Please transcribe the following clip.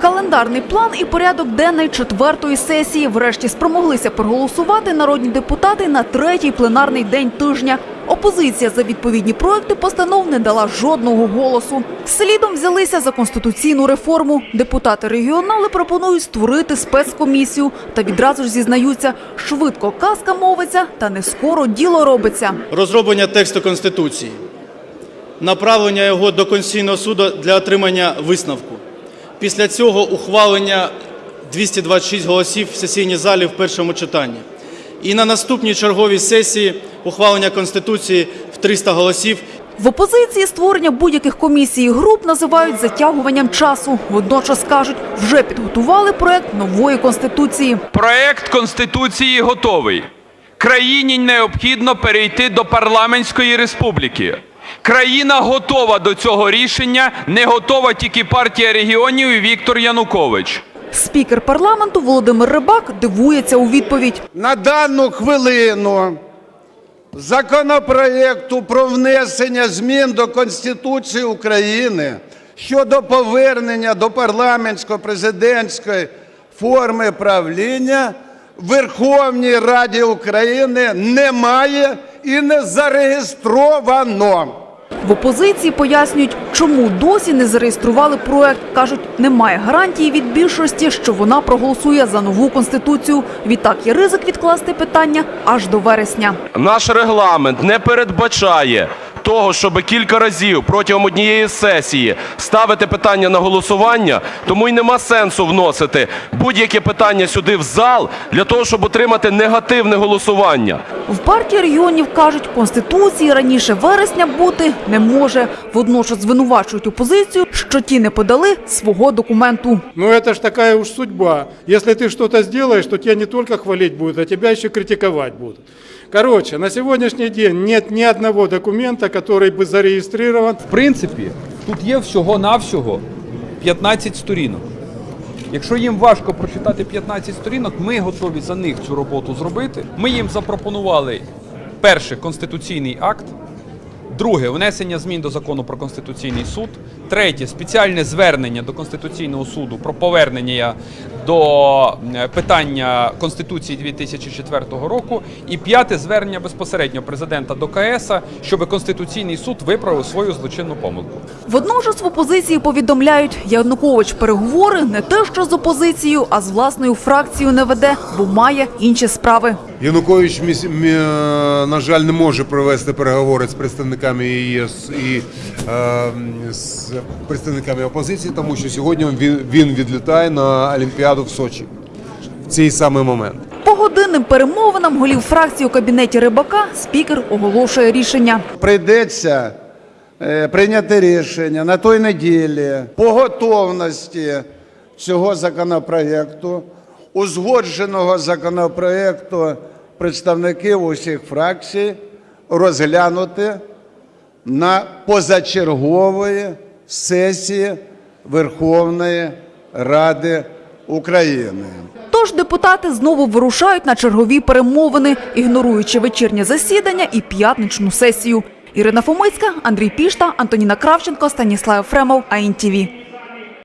Календарний план і порядок денний четвертої сесії врешті спромоглися проголосувати народні депутати на третій пленарний день тижня. Опозиція за відповідні проекти постанов не дала жодного голосу. Слідом взялися за конституційну реформу. Депутати-регіонали пропонують створити спецкомісію та відразу ж зізнаються, швидко казка мовиться, та не скоро діло робиться. розроблення тексту Конституції, направлення його до Конституційного суду для отримання висновку. Після цього ухвалення 226 голосів в сесійній залі в першому читанні. І на наступній черговій сесії ухвалення Конституції в 300 голосів В опозиції створення будь-яких комісій і груп називають затягуванням часу. Водночас кажуть, вже підготували проект нової конституції. Проект Конституції готовий. Країні необхідно перейти до парламентської республіки. Країна готова до цього рішення, не готова тільки партія регіонів і Віктор Янукович. Спікер парламенту Володимир Рибак дивується у відповідь. на дану хвилину законопроєкту про внесення змін до Конституції України щодо повернення до парламентсько-президентської форми правління в Верховній Раді України немає і не зареєстровано. В опозиції пояснюють, чому досі не зареєстрували проект. Кажуть, немає гарантії від більшості, що вона проголосує за нову конституцію. Відтак є ризик відкласти питання аж до вересня. Наш регламент не передбачає того, щоб кілька разів протягом однієї сесії ставити питання на голосування, тому й нема сенсу вносити будь-яке питання сюди в зал для того, щоб отримати негативне голосування. В партії регіонів кажуть, конституції раніше вересня бути не може. Водночас звинувачують опозицію, що ті не подали свого документу. Ну это ж такая уж судьба. Если ты что-то сделаешь, то тебя не только хвалить будут, а тебя еще критиковать будут. Короче, на сегодняшний день нет ни одного документа, который бы зарегистрирован. В принципі, тут є всього-навсього 15 сторінок. Якщо їм важко прочитати 15 сторінок, ми готові за них цю роботу зробити. Ми їм запропонували перший конституційний акт, друге внесення змін до закону про конституційний суд, третє спеціальне звернення до конституційного суду про повернення до питання конституції 2004 року, і п'яте звернення безпосередньо президента до КС, щоб конституційний суд виправив свою злочинну помилку. Водночас в опозиції повідомляють, Янукович переговори не те, що з опозицією, а з власною фракцією не веде, бо має інші справи. Янукович, е, на жаль, не може провести переговори з представниками ЄС і е, з представниками опозиції, тому що сьогодні він, він відлітає на Олімпіаду в Сочі в цей самий момент. По годинним перемовинам голів фракції у кабінеті Рибака спікер оголошує рішення. Прийдеться е, прийняти рішення на той неділі по готовності цього законопроєкту, узгодженого законопроєкту представників усіх фракцій, розглянути на позачергової сесії Верховної Ради України. Тож депутати знову вирушають на чергові перемовини, ігноруючи вечірнє засідання і п'ятничну сесію. Ірина Фомицька, Андрій Пішта, Антоніна Кравченко, Станіслав Фремов, АІНТІВІ.